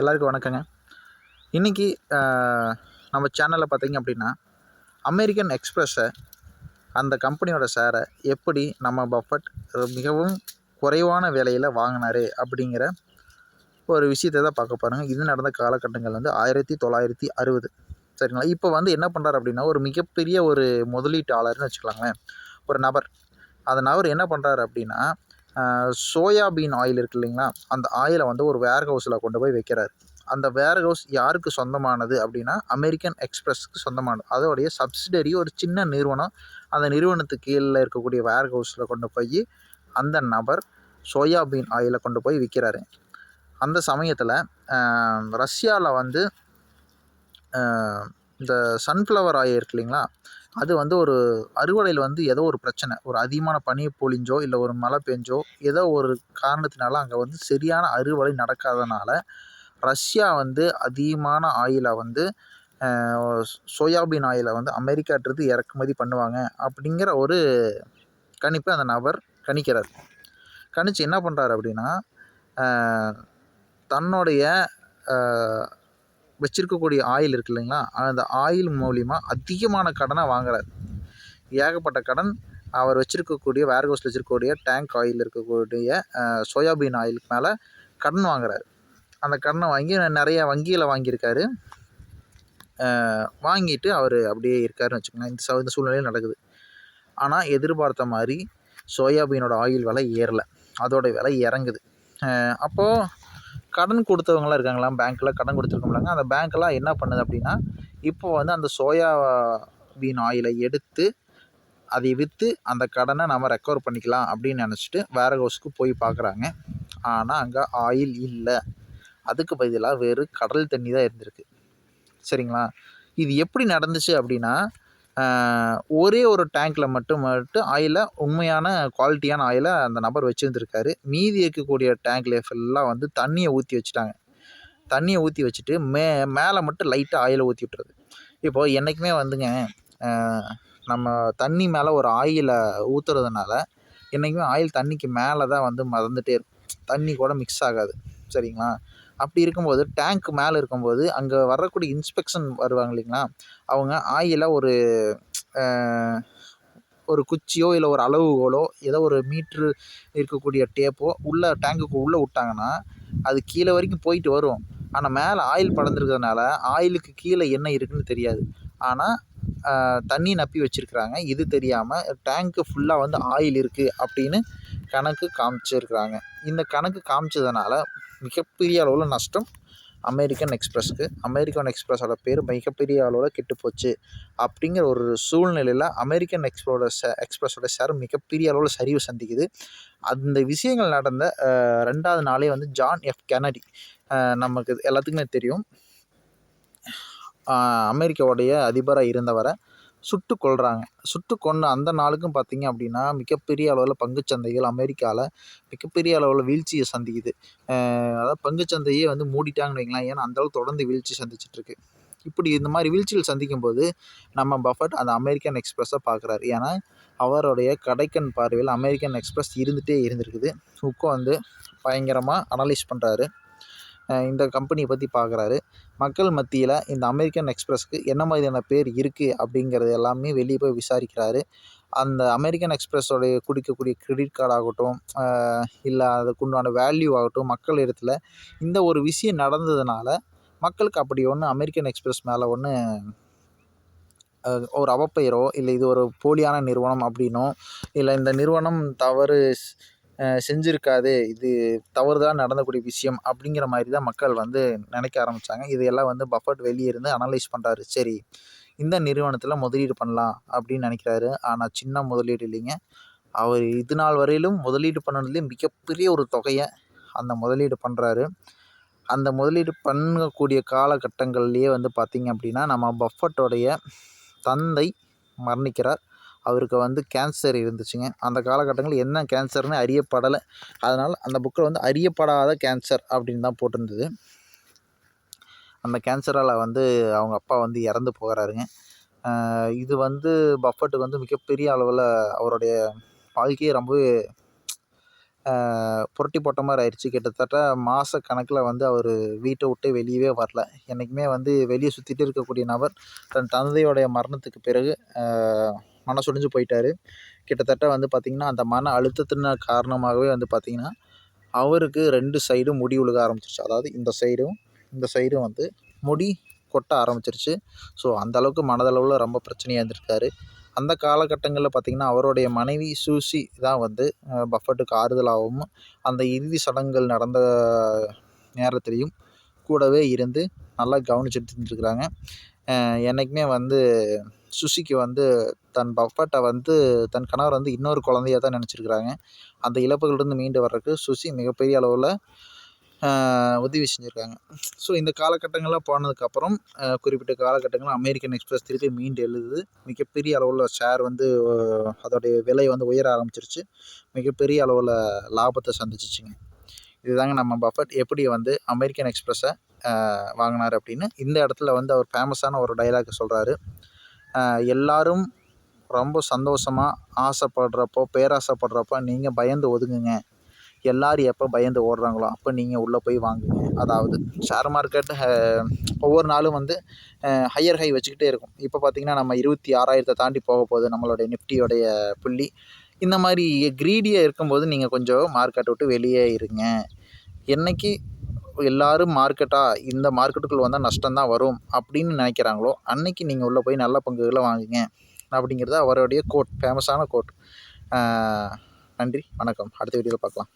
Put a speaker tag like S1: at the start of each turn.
S1: எல்லாருக்கும் வணக்கங்க. இன்றைக்கி நம்ம சேனலில் பார்த்தீங்க அப்படின்னா அமெரிக்கன் எக்ஸ்ப்ரெஸ்ஸை அந்த கம்பெனியோட ஷேரை எப்படி நம்ம பஃபட் மிகவும் குறைவான விலையில் வாங்கினாரு அப்படிங்கிற ஒரு விஷயத்தை தான் பார்க்க பாருங்கள் இது நடந்த காலகட்டங்கள் வந்து ஆயிரத்தி தொள்ளாயிரத்தி அறுபது. சரிங்களா? இப்போ வந்து என்ன பண்ணுறாரு அப்படின்னா ஒரு மிகப்பெரிய ஒரு முதலீட்டாளர்னு வச்சுக்கலாங்களேன் ஒரு நபர். அந்த நபர் என்ன பண்ணுறாரு அப்படின்னா சோயாபீன் ஆயில் இருக்கு இல்லைங்களா? அந்த ஆயிலை வந்து ஒரு வேர் ஹவுஸில் கொண்டு போய் வைக்கிறார். அந்த வேர் ஹவுஸ் யாருக்கு சொந்தமானது அப்படின்னா அமெரிக்கன் எக்ஸ்பிரஸ்க்கு சொந்தமானது. அதோடைய சப்சிடரி ஒரு சின்ன நிறுவனம். அந்த நிறுவனத்துக்கு கீழே இருக்கக்கூடிய வேர் ஹவுஸில் கொண்டு போய் அந்த நபர் சோயாபீன் ஆயிலை கொண்டு போய் விற்கிறாரு அந்த சமயத்தில் ரஷ்யாவில் வந்து இந்த சன்ஃப்ளவர் ஆயில் இருக்கு இல்லைங்களா? அது வந்து ஒரு அறுவடையில் வந்து ஏதோ ஒரு பிரச்சனை. ஒரு அதிகமான பனி பொழிஞ்சோ இல்லை ஒரு மழை பெஞ்சோ ஏதோ ஒரு காரணத்தினால அங்கே வந்து சரியான அறுவடை நடக்காதனால ரஷ்யா வந்து அதிகமான ஆயிலை வந்து சோயாபீன் ஆயிலை வந்து அமெரிக்காட்டிருந்து இறக்குமதி பண்ணுவாங்க அப்படிங்கிற ஒரு கணிப்பை அந்த நபர் கணிக்கிறார். கணிச்சு என்ன பண்ணுறாரு அப்படின்னா தன்னுடைய வச்சிருக்கக்கூடிய ஆயில் இருக்கு இல்லைங்களா? அந்த ஆயில் மூலிமா அதிகமான கடனை வாங்குறாரு. ஏகப்பட்ட கடன் அவர் வச்சுருக்கக்கூடிய வேர் ஹவுஸில் வச்சுருக்கக்கூடிய டேங்க் ஆயில் இருக்கக்கூடிய சோயாபீன் ஆயிலுக்கு மேலே கடன் வாங்குறாரு. அந்த கடனை வாங்கி நிறைய வங்கியில் வாங்கியிருக்காரு. வாங்கிட்டு அவர் அப்படியே இருக்காருன்னு வச்சுக்கோங்களேன் இந்த இந்த சூழ்நிலையில் நடக்குது. ஆனால் எதிர்பார்த்த மாதிரி சோயாபீனோட ஆயில் விலை ஏறலை. அதோட விலை இறங்குது. அப்போது கடன் கொடுத்தவங்களாம் இருக்காங்களா பேங்க்கில் கடன் கொடுத்துருக்கோம்லாங்க அந்த பேங்க்கெல்லாம் என்ன பண்ணுது அப்படின்னா இப்போ வந்து அந்த சோயா பீன் ஆயிலை எடுத்து அதை விற்று அந்த கடனை நம்ம ரெக்கவர் பண்ணிக்கலாம் அப்படின்னு நினச்சிட்டு வேர் ஹவுஸ்க்கு போய் பார்க்குறாங்க. ஆனால் அங்கே ஆயில் இல்லை. அதுக்கு பதிலாக வெறும் கடல் தண்ணி தான் இருந்திருக்கு. சரிங்களா? இது எப்படி நடந்துச்சு அப்படின்னா ஒரே ஒரு டேங்க்கில் மட்டும் மட்டும் ஆயிலை உண்மையான குவாலிட்டியான ஆயிலை அந்த நபர் வச்சுருந்துருக்காரு. மீதி இருக்கக்கூடிய டேங்க்ல ஃபுல்லாக வந்து தண்ணியை ஊற்றி வச்சுட்டாங்க. தண்ணியை ஊற்றி வச்சுட்டு மே மேலே மட்டும் லைட்டாக ஆயிலை ஊற்றி விட்டுறது இப்போது என்றைக்குமே வந்துங்க நம்ம தண்ணி மேலே ஒரு ஆயிலை ஊற்றுறதுனால என்றைக்குமே ஆயில் தண்ணிக்கு மேலே தான் வந்து மறந்துகிட்டே இருக்கும். தண்ணி கூட மிக்ஸ் ஆகாது. சரிங்களா? அப்படி இருக்கும்போது டேங்க் மேலே இருக்கும்போது அங்கே வரக்கூடிய இன்ஸ்பெக்ஷன் வருவாங்க இல்லைங்களா? அவங்க ஆயிலை ஒரு ஒரு குச்சியோ இல்லை ஒரு அளவுகோலோ ஏதோ ஒரு மீட்ரு இருக்கக்கூடிய டேப்போ உள்ளே டேங்குக்கு உள்ளே விட்டாங்கன்னா அது கீழே வரைக்கும் போயிட்டு வரும். ஆனால் மேலே ஆயில் படர்ந்துருக்கிறதுனால ஆயிலுக்கு கீழே என்ன இருக்குதுன்னு தெரியாது. ஆனால் தண்ணி நப்பி வச்சுருக்குறாங்க. இது தெரியாமல் டேங்க்கு ஃபுல்லாக வந்து ஆயில் இருக்குது அப்படின்னு கணக்கு காமிச்சிருக்கிறாங்க. இந்த கணக்கு காமிச்சதுனால மிகப்பெரிய அளவில் நஷ்டம் அமெரிக்கன் எக்ஸ்பிரஸ்க்கு. அமெரிக்கன் எக்ஸ்பிரஸோட பேர் மிகப்பெரிய அளவில் கெட்டுப்போச்சு. அப்படிங்கிற ஒரு சூழ்நிலையில் அமெரிக்கன் எக்ஸ்ப்ளோட ஷே எக்ஸ்பிரஸோட ஷேர் மிகப்பெரிய அளவில் சரிவு சந்திக்குது. அந்த விஷயங்கள் நடந்த ரெண்டாவது நாளே வந்து ஜான் எஃப் கெனடி நமக்கு எல்லாத்துக்குமே தெரியும். அமெரிக்காவுடைய அதிபராக இருந்தவரை சுட்டு கொல்கிறாங்க சுட்டு கொன்ற அந்த நாளுக்கும் பார்த்திங்க அப்படின்னா மிகப்பெரிய அளவில் பங்குச்சந்தைகள் அமெரிக்காவில் மிகப்பெரிய அளவில் வீழ்ச்சியை சந்திக்குது. அதாவது பங்குச்சந்தையே வந்து மூடிட்டாங்கன்னு வைங்களேன். ஏன்னா அந்தளவு தொடர்ந்து வீழ்ச்சி சந்திச்சிட்ருக்கு. இப்படி இந்த மாதிரி வீழ்ச்சிகள் சந்திக்கும் போது நம்ம பஃபட் அந்த அமெரிக்கன் எக்ஸ்பிரஸை பார்க்குறாரு ஏன்னா அவருடைய கடைக்கன் பார்வையில் அமெரிக்கன் எக்ஸ்பிரஸ் இருந்துகிட்டே இருந்திருக்குது. உட்காந்து பயங்கரமாக அனலைஸ் பண்ணுறாரு இந்த கம்பெனியை பற்றி பார்க்குறாரு மக்கள் மத்தியில் இந்த அமெரிக்கன் எக்ஸ்பிரஸ்க்கு என்ன மாதிரியான பேர் இருக்குது அப்படிங்கிறது எல்லாமே வெளியே போய் விசாரிக்கிறாரு. அந்த அமெரிக்கன் எக்ஸ்பிரஸோடைய குடிக்கக்கூடிய கிரெடிட் கார்டு ஆகட்டும் இல்லை அதுக்குண்டான வேல்யூ ஆகட்டும் மக்கள் இடத்துல இந்த ஒரு விஷயம் நடந்ததுனால மக்களுக்கு அப்படி ஒன்று அமெரிக்கன் எக்ஸ்பிரஸ் மேலே ஒன்று ஒரு அவப்பெயரோ இல்லை இது ஒரு போலியான நிறுவனம் அப்படின்னோ இல்லை இந்த நிறுவனம் தவறு செஞ்சுருக்காது. இது தவறுதலாக நடந்தக்கூடிய விஷயம் அப்படிங்கிற மாதிரி தான் மக்கள் வந்து நினைக்க ஆரம்பித்தாங்க இதையெல்லாம் வந்து பஃபட் வெளியே இருந்து அனலைஸ் பண்ணுறாரு சரி இந்த நிறுவனத்தில் முதலீடு பண்ணலாம் அப்படின்னு நினைக்கிறாரு. ஆனால் சின்ன முதலீடு இல்லைங்க. அவர் இது நாள் வரையிலும் முதலீடு பண்ணதுலேயே மிகப்பெரிய ஒரு தொகையை அந்த முதலீடு பண்ணுறாரு அந்த முதலீடு பண்ணக்கூடிய காலகட்டங்கள்லேயே வந்து பார்த்திங்க அப்படின்னா நம்ம பஃபட்டோடைய தந்தை மரணிக்கிறார். அவருக்கு வந்து கேன்சர் இருந்துச்சுங்க. அந்த காலகட்டங்களில் என்ன கேன்சர்னு அறியப்படலை. அதனால் அந்த புக்கில் வந்து அறியப்படாத கேன்சர் அப்படின்னு தான் போட்டிருந்தது. அந்த கேன்சரால் வந்து அவங்க அப்பா வந்து இறந்து போகிறாருங்க. இது வந்து பஃபட்டுக்கு வந்து மிகப்பெரிய அளவில் அவருடைய வாழ்க்கையை ரொம்பவே புரட்டி போட்ட மாதிரி ஆயிடுச்சு. கிட்டத்தட்ட மாத கணக்கில் வந்து அவர் வீட்டை விட்டு வெளியவே வரல. என்றைக்குமே வந்து வெளியே சுற்றிட்டு இருக்கக்கூடிய நபர் தன் தந்தையோடைய மரணத்துக்கு பிறகு மனசொடிஞ்சு போயிட்டார். கிட்டத்தட்ட வந்து பார்த்திங்கன்னா அந்த மன அழுத்தத்தின் காரணமாகவே வந்து பார்த்திங்கன்னா அவருக்கு ரெண்டு சைடும் முடி விழுக ஆரம்பிச்சிருச்சு. அதாவது இந்த சைடும் இந்த சைடும் வந்து முடி கொட்ட ஆரம்பிச்சிருச்சு. ஸோ அந்தளவுக்கு மனதளவில் ரொம்ப பிரச்சனையாக இருந்திருக்காரு. அந்த காலகட்டங்களில் பார்த்திங்கன்னா அவருடைய மனைவி சூசி தான் வந்து பஃபட்டுக்கு ஆறுதலாகவும் அந்த இறுதி சடங்குகள் நடந்த நேரத்துலேயும் கூடவே இருந்து நல்லா கவனிச்சுட்டு இருந்துருக்குறாங்க. என்றைக்குமே வந்து சுசிக்கு வந்து தன் பப்பாட்டை வந்து தன் கணவர் வந்து இன்னொரு குழந்தையா தான் நினச்சிருக்குறாங்க. அந்த இழப்புகள்லேருந்து மீண்டு வர்றதுக்கு சுசி மிகப்பெரிய அளவில் உதவி செஞ்சுருக்காங்க. ஸோ இந்த காலகட்டங்கள்லாம் போனதுக்கப்புறம் குறிப்பிட்ட காலகட்டங்களில் அமெரிக்கன் எக்ஸ்பிரஸ் திருப்பி மீண்டு எழுது மிகப்பெரிய அளவில் ஷேர் வந்து அதோடைய விலை வந்து உயர ஆரம்பிச்சிருச்சு. மிகப்பெரிய அளவில் லாபத்தை சந்திச்சிச்சுங்க. இதுதாங்க நம்ம பஃபட். எப்படி வந்து அமெரிக்கன் எக்ஸ்பிரஸை வாங்கினார் அப்படின்னு இந்த இடத்துல வந்து அவர் ஃபேமஸான ஒரு டைலாக் சொல்கிறாரு எல்லாரும் ரொம்ப சந்தோஷமாக ஆசைப்படுறப்போ பேராசைப்படுறப்போ நீங்கள் பயந்து ஒதுங்குங்க. எல்லோரும் எப்போ பயந்து ஓடுறாங்களோ அப்போ நீங்கள் உள்ளே போய் வாங்குங்க. அதாவது ஷேர் மார்க்கெட் ஒவ்வொரு நாளும் வந்து ஹையர் ஹை வச்சுக்கிட்டே இருக்கும். இப்போ பார்த்திங்கன்னா நம்ம இருபத்தி ஆறாயிரத்தை தாண்டி போக போகுது நம்மளுடைய நிஃப்டியோடைய புள்ளி. இந்த மாதிரி க்ரீடியாக இருக்கும்போது நீங்கள் கொஞ்சம் மார்க்கெட்டை விட்டு வெளியே இருங்க. என்றைக்கு எல்லோரும் மார்க்கெட்டாக இந்த மார்க்கெட்டுக்குள்ளே வந்தால் நஷ்டம் தான் வரும் அப்படின்னு நினைக்கிறாங்களோ அன்றைக்கி நீங்கள் உள்ளே போய் நல்ல பங்குகளை வாங்குங்க அப்படிங்கிறது அவருடைய கோட் ஃபேமஸான கோட் நன்றி வணக்கம். அடுத்த வீடியோவில் பார்க்கலாம்.